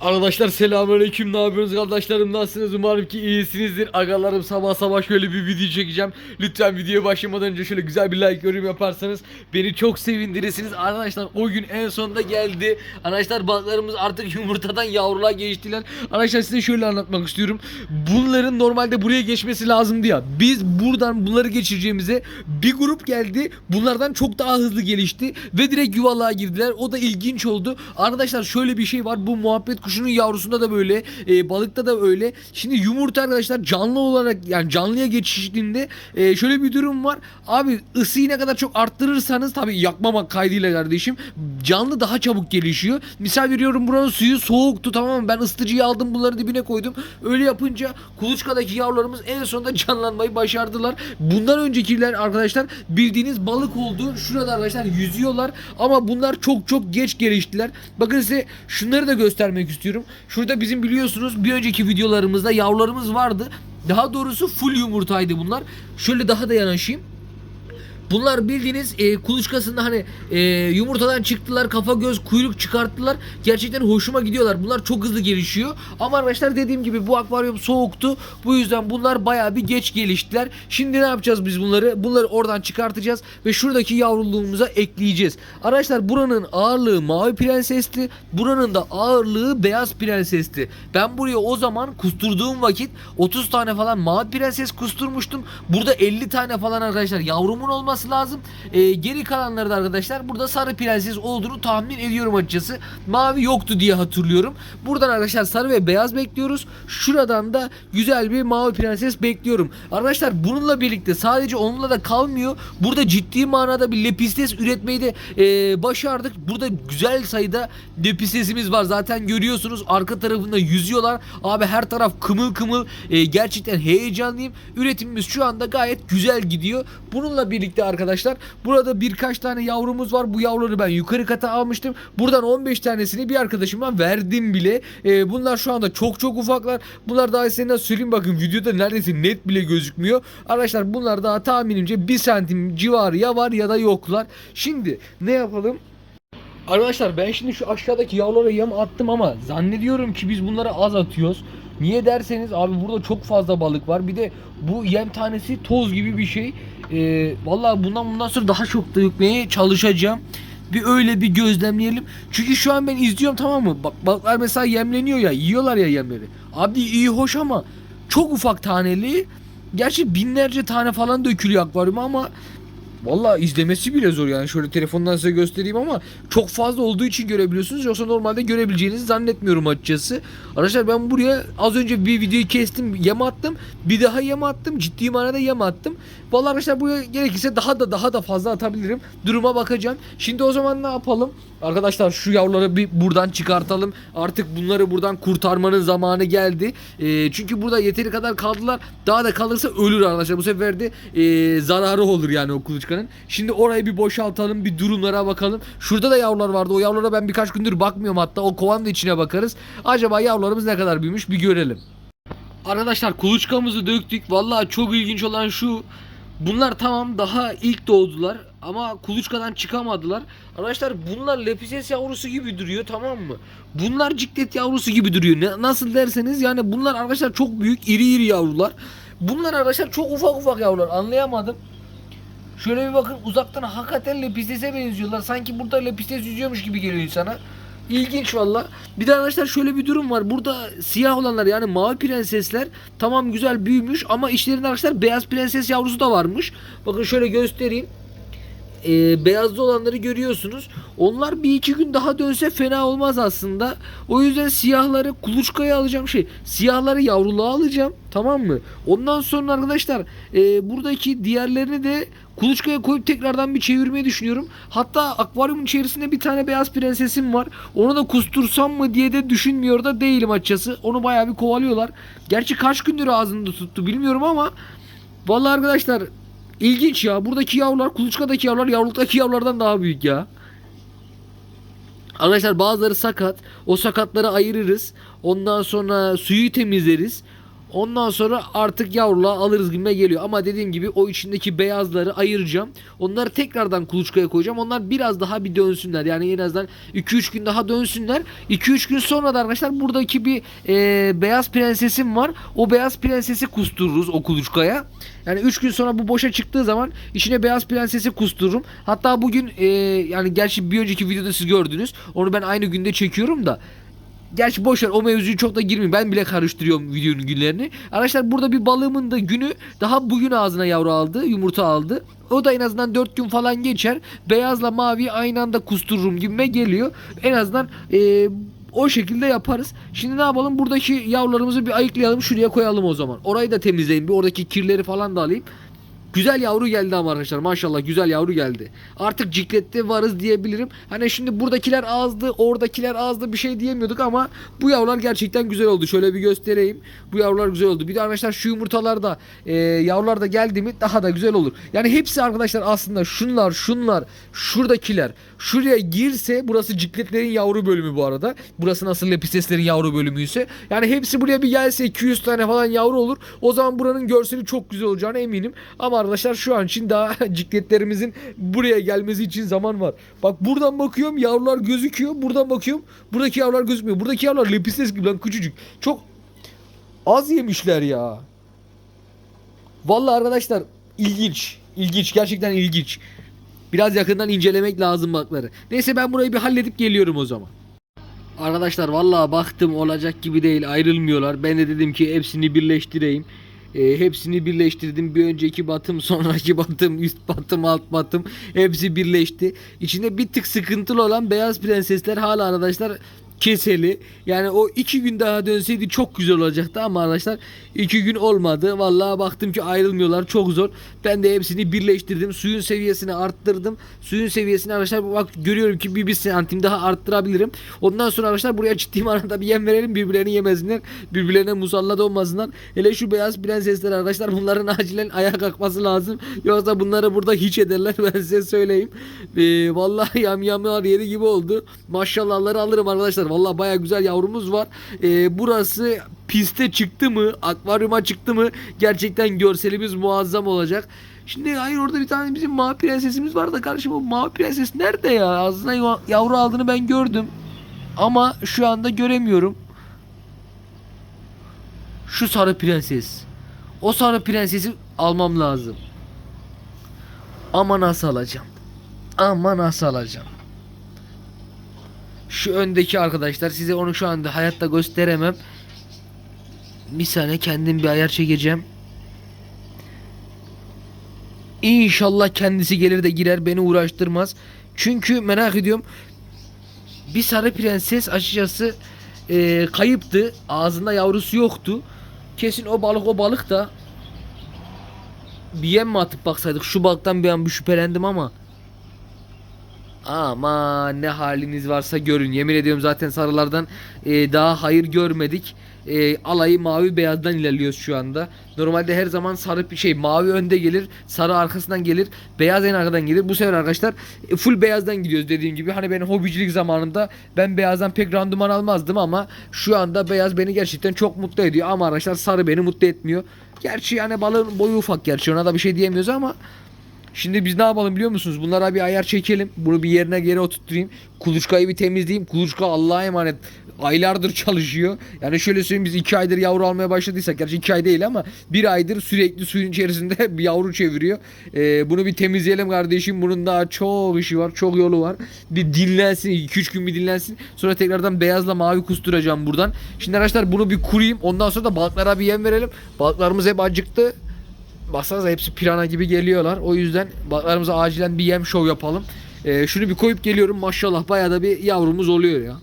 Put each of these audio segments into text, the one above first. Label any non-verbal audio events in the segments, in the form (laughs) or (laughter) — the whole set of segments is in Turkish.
Arkadaşlar selamünaleyküm. Ne yapıyorsunuz kardeşlerim? Nasılsınız? Umarım ki iyisinizdir. Agalarım sabah sabah şöyle bir video çekeceğim. Lütfen videoya başlamadan önce şöyle güzel bir like yorum yaparsanız beni çok sevindirirsiniz. Arkadaşlar o gün en sonunda geldi. Arkadaşlar balıklarımız artık (laughs) yumurtadan yavruluğa geçtiler. Arkadaşlar size şöyle anlatmak istiyorum. Bunların normalde buraya geçmesi lazımdı ya biz buradan bunları geçireceğimize bir grup geldi. Bunlardan çok daha hızlı gelişti ve direkt yuvalığa girdiler. O da ilginç oldu. Arkadaşlar şöyle bir şey var. Bu muhabbet kuşunun yavrusunda da böyle e, balıkta da öyle. Şimdi yumurta arkadaşlar canlı olarak yani canlıya geçişinde e, şöyle bir durum var. Abi ısıyı ne kadar çok arttırırsanız tabi yakmamak kaydıyla kardeşim canlı daha çabuk gelişiyor. Misal veriyorum buranın suyu soğuktu tamam mı? Ben ısıtıcıyı aldım bunları dibine koydum. Öyle yapınca kuluçkadaki yavrularımız en sonunda canlanmayı başardılar. Bundan öncekiler arkadaşlar bildiğiniz balık oldu şurada arkadaşlar yüzüyorlar. Ama bunlar çok çok geç geliştiler. Bakın size şunları da göstermek istiyorum şurada bizim biliyorsunuz bir önceki videolarımızda yavrularımız vardı. Daha doğrusu full yumurtaydı bunlar. Şöyle daha da yanaşayım Bunlar bildiğiniz e, kuluçkasında hani e, yumurtadan çıktılar kafa göz kuyruk çıkarttılar. Gerçekten hoşuma gidiyorlar. Bunlar çok hızlı gelişiyor. Ama arkadaşlar dediğim gibi bu akvaryum soğuktu. Bu yüzden bunlar bayağı bir geç geliştiler. Şimdi ne yapacağız biz bunları? Bunları oradan çıkartacağız ve şuradaki yavruluğumuza ekleyeceğiz. Arkadaşlar buranın ağırlığı mavi prensesti. Buranın da ağırlığı beyaz prensesti. Ben buraya o zaman kusturduğum vakit 30 tane falan mavi prenses kusturmuştum. Burada 50 tane falan arkadaşlar yavrumun olması lazım. Ee, geri kalanları da arkadaşlar burada sarı prenses olduğunu tahmin ediyorum açıkçası. Mavi yoktu diye hatırlıyorum. Buradan arkadaşlar sarı ve beyaz bekliyoruz. Şuradan da güzel bir mavi prenses bekliyorum. Arkadaşlar bununla birlikte sadece onunla da kalmıyor. Burada ciddi manada bir lepistes üretmeyi de e, başardık. Burada güzel sayıda lepistesimiz var. Zaten görüyorsunuz arka tarafında yüzüyorlar. Abi her taraf kımıl kımıl. E, gerçekten heyecanlıyım. Üretimimiz şu anda gayet güzel gidiyor. Bununla birlikte arkadaşlar burada birkaç tane yavrumuz var. Bu yavruları ben yukarı kata almıştım. Buradan 15 tanesini bir arkadaşıma verdim bile. E, bunlar şu anda çok çok ufaklar. Bunlar daha size nasıl söyleyeyim bakın videoda neredeyse net bile gözükmüyor. Arkadaşlar bunlar daha tahminimce 1 santim civarı ya var ya da yoklar. Şimdi ne yapalım? Arkadaşlar ben şimdi şu aşağıdaki yavrulara yem attım ama zannediyorum ki biz bunlara az atıyoruz. Niye derseniz abi burada çok fazla balık var. Bir de bu yem tanesi toz gibi bir şey. Ee, Valla bundan bundan sonra daha çok da yükmeye çalışacağım. Bir öyle bir gözlemleyelim. Çünkü şu an ben izliyorum tamam mı? Bak balıklar mesela yemleniyor ya. Yiyorlar ya yemleri. Abi iyi hoş ama çok ufak taneli. Gerçi binlerce tane falan dökülüyor akvaryuma ama Valla izlemesi bile zor yani şöyle telefondan size göstereyim ama çok fazla olduğu için görebiliyorsunuz yoksa normalde görebileceğinizi zannetmiyorum açıkçası. Arkadaşlar ben buraya az önce bir videoyu kestim yem attım bir daha yem attım ciddi manada yem attım. Valla arkadaşlar buraya gerekirse daha da daha da fazla atabilirim duruma bakacağım. Şimdi o zaman ne yapalım? Arkadaşlar şu yavruları bir buradan çıkartalım artık bunları buradan kurtarmanın zamanı geldi. Ee, çünkü burada yeteri kadar kaldılar daha da kalırsa ölür arkadaşlar bu sefer de ee, zararı olur yani o kuluçkanın. Şimdi orayı bir boşaltalım bir durumlara bakalım. Şurada da yavrular vardı o yavrulara ben birkaç gündür bakmıyorum hatta o kovanın içine bakarız. Acaba yavrularımız ne kadar büyümüş bir görelim. Arkadaşlar kuluçkamızı döktük. Vallahi çok ilginç olan şu. Bunlar tamam daha ilk doğdular ama kuluçkadan çıkamadılar. Arkadaşlar bunlar lepises yavrusu gibi duruyor tamam mı? Bunlar ciklet yavrusu gibi duruyor. Ne, nasıl derseniz yani bunlar arkadaşlar çok büyük iri iri yavrular. Bunlar arkadaşlar çok ufak ufak yavrular anlayamadım. Şöyle bir bakın uzaktan hakikaten lepistese benziyorlar. Sanki burada lepistes yüzüyormuş gibi geliyor insana. İlginç valla. Bir de arkadaşlar şöyle bir durum var. Burada siyah olanlar yani mavi prensesler tamam güzel büyümüş ama içlerinde arkadaşlar beyaz prenses yavrusu da varmış. Bakın şöyle göstereyim. Ee, beyazlı olanları görüyorsunuz. Onlar bir iki gün daha dönse fena olmaz aslında. O yüzden siyahları kuluçkaya alacağım şey. Siyahları yavruluğa alacağım. Tamam mı? Ondan sonra arkadaşlar e, buradaki diğerlerini de kuluçkaya koyup tekrardan bir çevirmeyi düşünüyorum. Hatta akvaryumun içerisinde bir tane beyaz prensesim var. Onu da kustursam mı diye de düşünmüyor da değilim açıkçası. Onu bayağı bir kovalıyorlar. Gerçi kaç gündür ağzında tuttu bilmiyorum ama Vallahi arkadaşlar ilginç ya. Buradaki yavrular kuluçkadaki yavrular yavruluktaki yavrulardan daha büyük ya. Arkadaşlar bazıları sakat. O sakatları ayırırız. Ondan sonra suyu temizleriz. Ondan sonra artık yavruluğa alırız gibi geliyor. Ama dediğim gibi o içindeki beyazları ayıracağım. Onları tekrardan kuluçkaya koyacağım. Onlar biraz daha bir dönsünler. Yani en azından 2-3 gün daha dönsünler. 2-3 gün sonra da arkadaşlar buradaki bir e, beyaz prensesim var. O beyaz prensesi kustururuz o kuluçkaya. Yani 3 gün sonra bu boşa çıktığı zaman içine beyaz prensesi kustururum. Hatta bugün e, yani gerçi bir önceki videoda siz gördünüz. Onu ben aynı günde çekiyorum da. Gerçi boş ver o mevzuyu çok da girmeyeyim. Ben bile karıştırıyorum videonun günlerini. Arkadaşlar burada bir balığımın da günü daha bugün ağzına yavru aldı. Yumurta aldı. O da en azından 4 gün falan geçer. Beyazla mavi aynı anda kustururum gibime geliyor. En azından e, o şekilde yaparız. Şimdi ne yapalım? Buradaki yavrularımızı bir ayıklayalım. Şuraya koyalım o zaman. Orayı da temizleyin. Bir oradaki kirleri falan da alayım. Güzel yavru geldi ama arkadaşlar maşallah güzel yavru geldi. Artık ciklette varız diyebilirim. Hani şimdi buradakiler azdı, oradakiler azdı bir şey diyemiyorduk ama bu yavrular gerçekten güzel oldu. Şöyle bir göstereyim. Bu yavrular güzel oldu. Bir de arkadaşlar şu yumurtalar da e, yavrular da geldi mi daha da güzel olur. Yani hepsi arkadaşlar aslında şunlar, şunlar, şuradakiler şuraya girse burası cikletlerin yavru bölümü bu arada. Burası nasıl lepisteslerin yavru bölümü ise. Yani hepsi buraya bir gelse 200 tane falan yavru olur. O zaman buranın görseli çok güzel olacağına eminim. Ama arkadaşlar şu an için daha (laughs) cikletlerimizin buraya gelmesi için zaman var. Bak buradan bakıyorum yavrular gözüküyor. Buradan bakıyorum buradaki yavrular gözükmüyor. Buradaki yavrular lepistes gibi lan küçücük. Çok az yemişler ya. Vallahi arkadaşlar ilginç. İlginç. Gerçekten ilginç. Biraz yakından incelemek lazım bakları. Neyse ben burayı bir halledip geliyorum o zaman. Arkadaşlar vallahi baktım olacak gibi değil ayrılmıyorlar. Ben de dedim ki hepsini birleştireyim. E, hepsini birleştirdim. Bir önceki batım, (laughs) sonraki batım, üst batım, alt batım hepsi birleşti. İçinde bir tık sıkıntılı olan beyaz prensesler hala arkadaşlar keseli. Yani o iki gün daha dönseydi çok güzel olacaktı ama arkadaşlar iki gün olmadı. Vallahi baktım ki ayrılmıyorlar çok zor. Ben de hepsini birleştirdim. Suyun seviyesini arttırdım. Suyun seviyesini arkadaşlar bak görüyorum ki bir, bir santim daha arttırabilirim. Ondan sonra arkadaşlar buraya ciddi (laughs) manada bir yem verelim. Birbirlerini yemesinler. Birbirlerine musallat olmasınlar. Hele şu beyaz prensesler arkadaşlar bunların (laughs) acilen ayağa kalkması lazım. Yoksa bunları burada hiç ederler (laughs) ben size söyleyeyim. Ee, vallahi yamyamlar yeri gibi oldu. Maşallahları alırım arkadaşlar. Vallahi baya güzel yavrumuz var. Ee, burası piste çıktı mı, akvaryuma çıktı mı gerçekten görselimiz muazzam olacak. Şimdi hayır orada bir tane bizim mavi prensesimiz var da kardeşim o mavi prenses nerede ya? Ağzına ya- yavru aldığını ben gördüm. Ama şu anda göremiyorum. Şu sarı prenses. O sarı prensesi almam lazım. Ama nasıl alacağım? Ama nasıl alacağım? Şu öndeki arkadaşlar size onu şu anda hayatta gösteremem. Bir saniye kendim bir ayar çekeceğim. İnşallah kendisi gelir de girer beni uğraştırmaz. Çünkü merak ediyorum. Bir sarı prenses açıkçası e, kayıptı. Ağzında yavrusu yoktu. Kesin o balık o balık da bir yem mi atıp baksaydık? Şu balıktan bir an bir şüphelendim ama. Ama ne haliniz varsa görün. Yemin ediyorum zaten sarılardan e, daha hayır görmedik. E, alayı mavi beyazdan ilerliyoruz şu anda. Normalde her zaman sarı bir şey mavi önde gelir, sarı arkasından gelir, beyaz en arkadan gelir. Bu sefer arkadaşlar e, full beyazdan gidiyoruz dediğim gibi. Hani benim hobicilik zamanında ben beyazdan pek randıman almazdım ama şu anda beyaz beni gerçekten çok mutlu ediyor. Ama arkadaşlar sarı beni mutlu etmiyor. Gerçi yani balığın boyu ufak gerçi ona da bir şey diyemiyoruz ama Şimdi biz ne yapalım biliyor musunuz? Bunlara bir ayar çekelim. Bunu bir yerine geri oturtayım. Kuluçkayı bir temizleyeyim. Kuluçka Allah'a emanet. Aylardır çalışıyor. Yani şöyle söyleyeyim biz iki aydır yavru almaya başladıysak. Gerçi iki ay değil ama bir aydır sürekli suyun içerisinde (laughs) bir yavru çeviriyor. Ee, bunu bir temizleyelim kardeşim. Bunun daha çok işi var. Çok yolu var. Bir dinlensin. 2-3 gün bir dinlensin. Sonra tekrardan beyazla mavi kusturacağım buradan. Şimdi arkadaşlar bunu bir kurayım. Ondan sonra da balıklara bir yem verelim. Balıklarımız hep acıktı. Baksanıza hepsi pirana gibi geliyorlar. O yüzden balıklarımıza acilen bir yem şov yapalım. Ee, şunu bir koyup geliyorum. Maşallah bayağı da bir yavrumuz oluyor ya.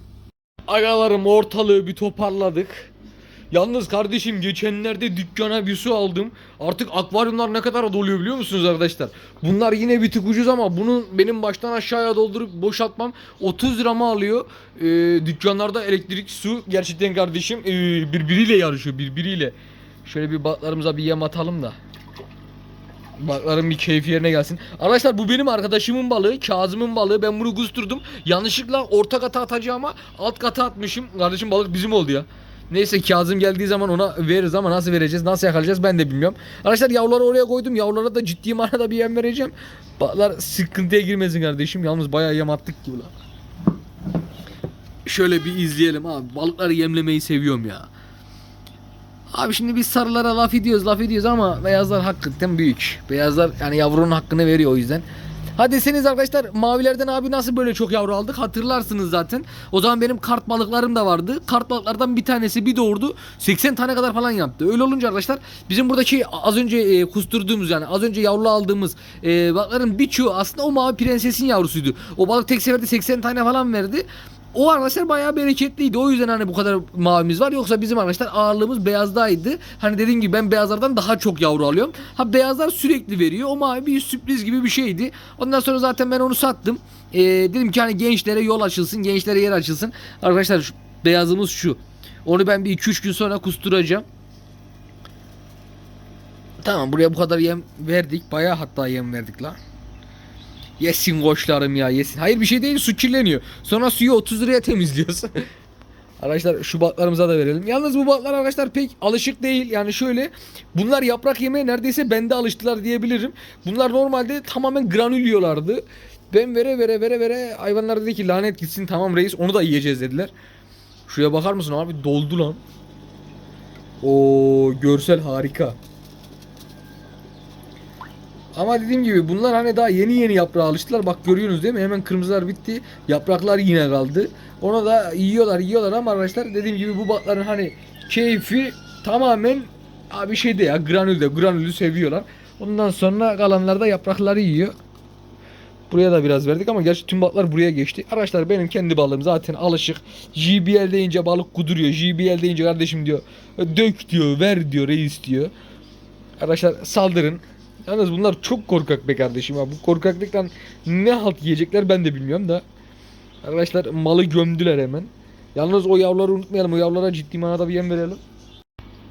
Agalarım ortalığı bir toparladık. Yalnız kardeşim geçenlerde dükkana bir su aldım. Artık akvaryumlar ne kadar doluyor biliyor musunuz arkadaşlar? Bunlar yine bir tık ucuz ama bunu benim baştan aşağıya doldurup boşaltmam 30 liramı alıyor. Ee, dükkanlarda elektrik su gerçekten kardeşim ee, birbiriyle yarışıyor birbiriyle. Şöyle bir balıklarımıza bir yem atalım da. Balıkların bir keyfi yerine gelsin. Arkadaşlar bu benim arkadaşımın balığı. Kazım'ın balığı. Ben bunu kusturdum. Yanlışlıkla orta kata atacağıma alt kata atmışım. Kardeşim balık bizim oldu ya. Neyse Kazım geldiği zaman ona veririz ama nasıl vereceğiz, nasıl yakalayacağız ben de bilmiyorum. Arkadaşlar yavruları oraya koydum. Yavrulara da ciddi manada bir yem vereceğim. Balıklar sıkıntıya girmesin kardeşim. Yalnız bayağı yem attık gibi lan. Şöyle bir izleyelim abi. Balıkları yemlemeyi seviyorum ya. Abi şimdi biz sarılara laf ediyoruz laf ediyoruz ama beyazlar hakikaten büyük. Beyazlar yani yavrunun hakkını veriyor o yüzden. Ha deseniz arkadaşlar mavilerden abi nasıl böyle çok yavru aldık hatırlarsınız zaten. O zaman benim kart balıklarım da vardı. Kart balıklardan bir tanesi bir doğurdu 80 tane kadar falan yaptı. Öyle olunca arkadaşlar bizim buradaki az önce e, kusturduğumuz yani az önce yavru aldığımız e, balıkların birçoğu aslında o mavi prensesin yavrusuydu. O balık tek seferde 80 tane falan verdi. O arkadaşlar bayağı bereketliydi. O yüzden hani bu kadar mavimiz var. Yoksa bizim arkadaşlar ağırlığımız beyazdaydı. Hani dediğim gibi ben beyazlardan daha çok yavru alıyorum. Ha beyazlar sürekli veriyor. O mavi bir sürpriz gibi bir şeydi. Ondan sonra zaten ben onu sattım. Ee, dedim ki hani gençlere yol açılsın, gençlere yer açılsın. Arkadaşlar şu, beyazımız şu. Onu ben bir 2-3 gün sonra kusturacağım. Tamam buraya bu kadar yem verdik. Bayağı hatta yem verdik la. Yesin koçlarım ya yesin. Hayır bir şey değil su kirleniyor. Sonra suyu 30 liraya temizliyorsun. (laughs) arkadaşlar şu balıklarımıza da verelim. Yalnız bu balıklar arkadaşlar pek alışık değil. Yani şöyle bunlar yaprak yemeye neredeyse bende alıştılar diyebilirim. Bunlar normalde tamamen granül yiyorlardı. Ben vere vere vere vere hayvanlar dedi ki lanet gitsin tamam reis onu da yiyeceğiz dediler. Şuraya bakar mısın abi doldu lan. O görsel harika. Ama dediğim gibi bunlar hani daha yeni yeni yaprağa alıştılar. Bak görüyorsunuz değil mi? Hemen kırmızılar bitti. Yapraklar yine kaldı. Ona da yiyorlar yiyorlar ama arkadaşlar dediğim gibi bu balıkların hani keyfi tamamen abi şeyde ya granülde. Granülü seviyorlar. Ondan sonra kalanlar da yaprakları yiyor. Buraya da biraz verdik ama gerçi tüm balıklar buraya geçti. Arkadaşlar benim kendi balığım zaten alışık. JBL deyince balık kuduruyor. JBL deyince kardeşim diyor dök diyor ver diyor reis diyor. Arkadaşlar saldırın. Yalnız bunlar çok korkak be kardeşim ya. Bu korkaklıktan ne halt yiyecekler ben de bilmiyorum da. Arkadaşlar malı gömdüler hemen. Yalnız o yavruları unutmayalım. O yavrulara ciddi manada bir yem verelim.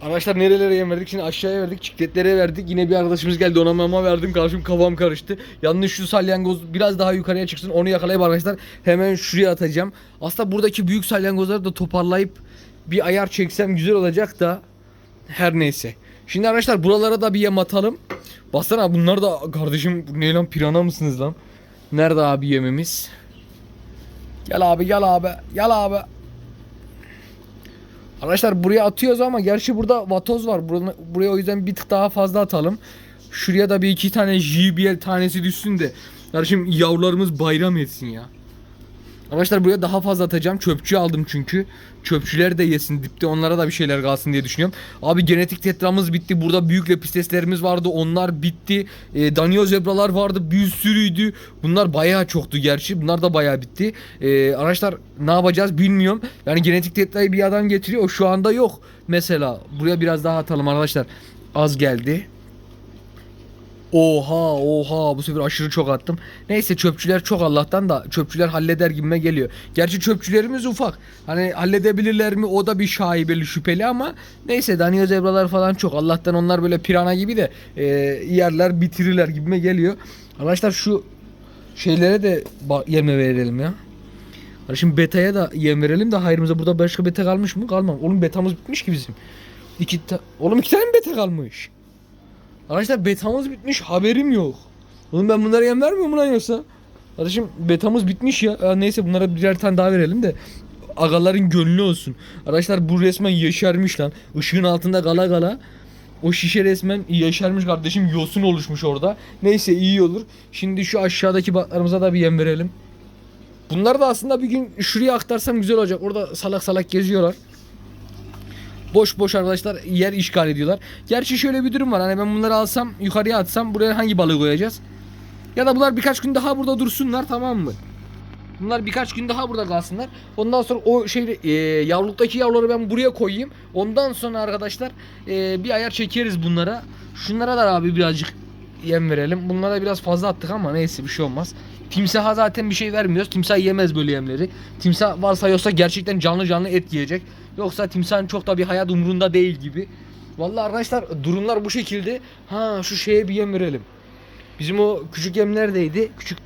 Arkadaşlar nerelere yem verdik? Şimdi aşağıya verdik. Çikletlere verdik. Yine bir arkadaşımız geldi. Ona mama verdim. Karşım kafam karıştı. Yalnız şu salyangoz biraz daha yukarıya çıksın. Onu yakalayıp arkadaşlar hemen şuraya atacağım. Aslında buradaki büyük salyangozları da toparlayıp bir ayar çeksem güzel olacak da. Her neyse. Şimdi arkadaşlar buralara da bir yem atalım. Baksana bunlar da kardeşim ne lan pirana mısınız lan? Nerede abi yemimiz? Gel abi gel abi gel abi. Arkadaşlar buraya atıyoruz ama gerçi burada vatoz var. Buraya, buraya o yüzden bir tık daha fazla atalım. Şuraya da bir iki tane JBL tanesi düşsün de. Kardeşim yavrularımız bayram etsin ya. Arkadaşlar buraya daha fazla atacağım. Çöpçü aldım çünkü. Çöpçüler de yesin dipte. Onlara da bir şeyler kalsın diye düşünüyorum. Abi genetik tetramız bitti. Burada büyük lepisteslerimiz vardı. Onlar bitti. E, Danio zebralar vardı. Bir sürüydü. Bunlar bayağı çoktu gerçi. Bunlar da bayağı bitti. E, arkadaşlar ne yapacağız bilmiyorum. Yani genetik tetrayı bir adam getiriyor. O şu anda yok. Mesela buraya biraz daha atalım arkadaşlar. Az geldi. Oha oha bu sefer aşırı çok attım. Neyse çöpçüler çok Allah'tan da çöpçüler halleder gibime geliyor. Gerçi çöpçülerimiz ufak. Hani halledebilirler mi o da bir şaibeli şüpheli ama neyse Daniel zebralar falan çok. Allah'tan onlar böyle pirana gibi de e, yerler bitirirler gibime geliyor. Arkadaşlar şu şeylere de yeme verelim ya. Hani şimdi beta'ya da yem verelim de hayrımıza burada başka beta kalmış mı? Kalmam. Oğlum betamız bitmiş ki bizim. İki ta- Oğlum iki tane beta kalmış? Arkadaşlar betamız bitmiş haberim yok. Oğlum ben bunlara yem vermiyor mu lan yoksa? Kardeşim betamız bitmiş ya. Aa, neyse bunlara birer tane daha verelim de agaların gönlü olsun. Arkadaşlar bu resmen yeşermiş lan. Işığın altında gala gala. O şişe resmen yeşermiş kardeşim. Yosun oluşmuş orada. Neyse iyi olur. Şimdi şu aşağıdaki batlarımıza da bir yem verelim. Bunlar da aslında bir gün şuraya aktarsam güzel olacak. Orada salak salak geziyorlar. Boş boş arkadaşlar yer işgal ediyorlar. Gerçi şöyle bir durum var. Hani ben bunları alsam yukarıya atsam buraya hangi balığı koyacağız? Ya da bunlar birkaç gün daha burada dursunlar tamam mı? Bunlar birkaç gün daha burada kalsınlar. Ondan sonra o şey e, yavruluktaki yavruları ben buraya koyayım. Ondan sonra arkadaşlar e, bir ayar çekeriz bunlara. Şunlara da abi birazcık yem verelim. Bunlara biraz fazla attık ama neyse bir şey olmaz. Timsaha zaten bir şey vermiyoruz. Timsah yemez böyle yemleri. Timsah varsa yoksa gerçekten canlı canlı et yiyecek. Yoksa timsahın çok da bir hayat umrunda değil gibi. Vallahi arkadaşlar durumlar bu şekilde. Ha şu şeye bir yem verelim. Bizim o küçük yem neredeydi? Küçük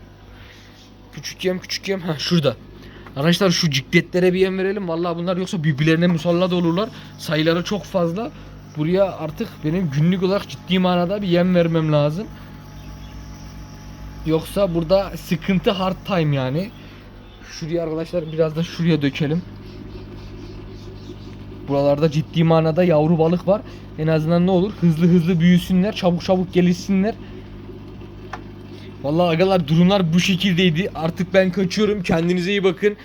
küçük yem küçük yem ha şurada. Arkadaşlar şu cikletlere bir yem verelim. Vallahi bunlar yoksa birbirlerine musallat olurlar. Sayıları çok fazla. Buraya artık benim günlük olarak ciddi manada bir yem vermem lazım. Yoksa burada sıkıntı hard time yani. Şuraya arkadaşlar biraz da şuraya dökelim. Buralarda ciddi manada yavru balık var. En azından ne olur? Hızlı hızlı büyüsünler, çabuk çabuk gelişsinler. Vallahi agalar durumlar bu şekildeydi. Artık ben kaçıyorum. Kendinize iyi bakın.